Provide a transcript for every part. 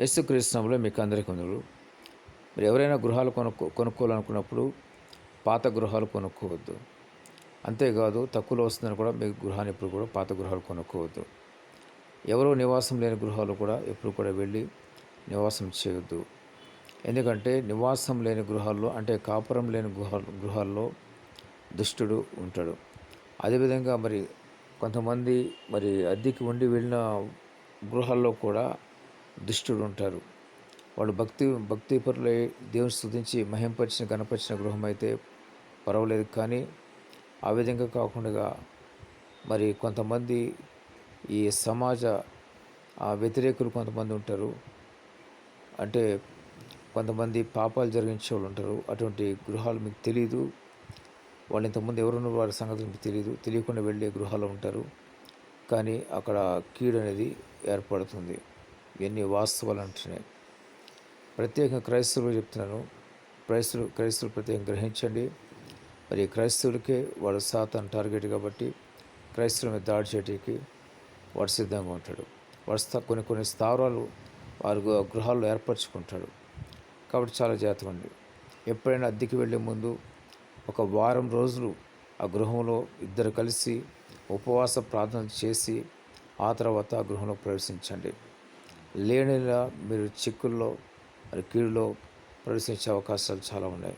యేసుక్రీస్తునంలో మీకు అందరికీ వందనాలు. మీరు ఎవరైనా గృహాలు కొనుక్కో కొనుక్కోవాలనుకున్నప్పుడు పాత గృహాలు కొనుక్కోవద్దు. అంతేకాదు తక్కువలో వస్తుందని కూడా మీ గృహాన్ని ఎప్పుడు కూడా పాత గృహాలు కొనుక్కోవద్దు. ఎవరో నివాసం లేని గృహాలు కూడా ఎప్పుడు కూడా వెళ్ళి నివాసం చేయొద్దు. ఎందుకంటే నివాసం లేని గృహాల్లో అంటే కాపురం లేని గృహ గృహాల్లో దుష్టుడు ఉంటాడు. అదేవిధంగా మరి కొంతమంది మరి అద్దెకి ఉండి వెళ్ళిన గృహాల్లో కూడా దుష్టుడు ఉంటారు. వాళ్ళు భక్తి భక్తిపరులై దేవుని స్థుతించి మహింపరిచిన గణపరిచిన గృహం అయితే పర్వాలేదు. కానీ ఆ విధంగా కాకుండా మరి కొంతమంది ఈ సమాజ ఆ వ్యతిరేకులు కొంతమంది ఉంటారు. అంటే కొంతమంది పాపాలు జరిగించే వాళ్ళు ఉంటారు. అటువంటి గృహాలు మీకు తెలియదు వాళ్ళు ఇంతకుముందు ఎవరున్న వారి సంగతి మీకు తెలియదు తెలియకుండా వెళ్ళే గృహాలు ఉంటారు. కానీ అక్కడ కీడు అనేది ఏర్పడుతుంది. ఇవన్నీ వాస్తవాలు అంటున్నాయి. ప్రత్యేకంగా క్రైస్తవులు చెప్తున్నాను. క్రైస్తవులు క్రైస్తవులు ప్రత్యేకం గ్రహించండి. మరి క్రైస్తవులకే వాడు సాతాన్ టార్గెట్ కాబట్టి క్రైస్తవుల మీద దాడి చేయడానికి వాడు సిద్ధంగా ఉంటాడు. వాడు కొన్ని కొన్ని స్థావరాలు వారు గృహాల్లో ఏర్పరచుకుంటాడు. కాబట్టి చాలా జాగ్రత్తగా ఉండి ఎప్పుడైనా అద్దెకి వెళ్ళే ముందు ఒక వారం రోజులు ఆ గృహంలో ఇద్దరు కలిసి ఉపవాస ప్రార్థన చేసి ఆ తర్వాత ఆ గృహంలో ప్రవేశించండి. లేనిలా మీరు చిక్కుల్లో మరి కీడులో ప్రవేశించే అవకాశాలు చాలా ఉన్నాయి.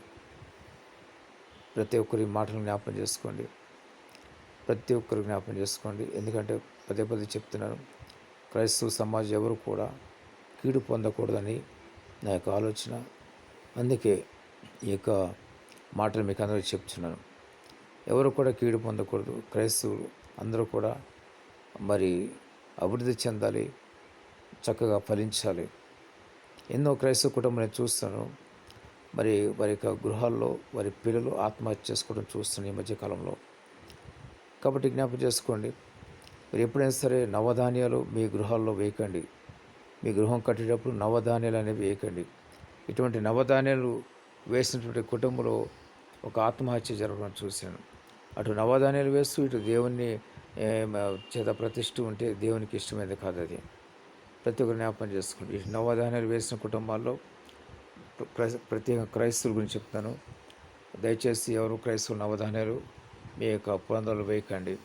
ప్రతి ఒక్కరి మాటలు జ్ఞాపకం చేసుకోండి. ప్రతి ఒక్కరు జ్ఞాపకం చేసుకోండి. ఎందుకంటే పదే పదే చెప్తున్నాను క్రైస్తవ సమాజం ఎవరు కూడా కీడు పొందకూడదని నా యొక్క ఆలోచన. అందుకే ఈ యొక్క మాటలు మీకు అందరూ చెప్తున్నాను. ఎవరు కూడా కీడు పొందకూడదు. క్రైస్తవులు అందరూ కూడా మరి అభివృద్ధి చెందాలి చక్కగా ఫలించాలి. ఎన్నో క్రైస్తవ కుటుంబం నేను చూస్తాను. మరి వారి యొక్క గృహాల్లో వారి పిల్లలు ఆత్మహత్య చేసుకోవడం చూస్తున్నాను ఈ మధ్యకాలంలో కాబట్టి జ్ఞాపకం చేసుకోండి. మీరు ఎప్పుడైనా సరే నవధాన్యాలు మీ గృహాల్లో వేయకండి. మీ గృహం కట్టేటప్పుడు నవధాన్యాలు అనేవి వేయకండి. ఇటువంటి నవధాన్యాలు వేసినటువంటి కుటుంబంలో ఒక ఆత్మహత్య జరగడం చూశాను. అటు నవధాన్యాలు వేస్తూ ఇటు దేవుణ్ణి చేత ప్రతిష్ఠ ఉంటే దేవునికి ఇష్టమైనది కాదు అది. ప్రతి ఒక్కరు జ్ఞాపకం చేసుకోండి. ఈ నవధాన్యాలు వేసిన కుటుంబాల్లో ప్రత్యేక క్రైస్తవుల గురించి చెప్తాను. దయచేసి ఎవరు క్రైస్తవులు నవధాన్యాలు మీ యొక్క పురంధాలు వేయకండి.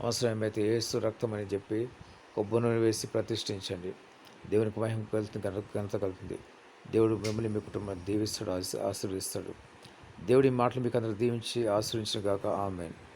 అవసరమైతే ఏసు రక్తం అని చెప్పి కొబ్బరి నూనె వేసి ప్రతిష్ఠించండి. దేవునికి మహిమ కలుగుతుంది ఘన- ఘనత కలుగుతుంది. దేవుడు మిమ్మల్ని మీ కుటుంబాన్ని దీవిస్తాడు ఆశీర్వదిస్తాడు. దేవుడి మాటలు మీకు అందరూ దీవించి ఆశ్రయించిన గాక. ఆమెను.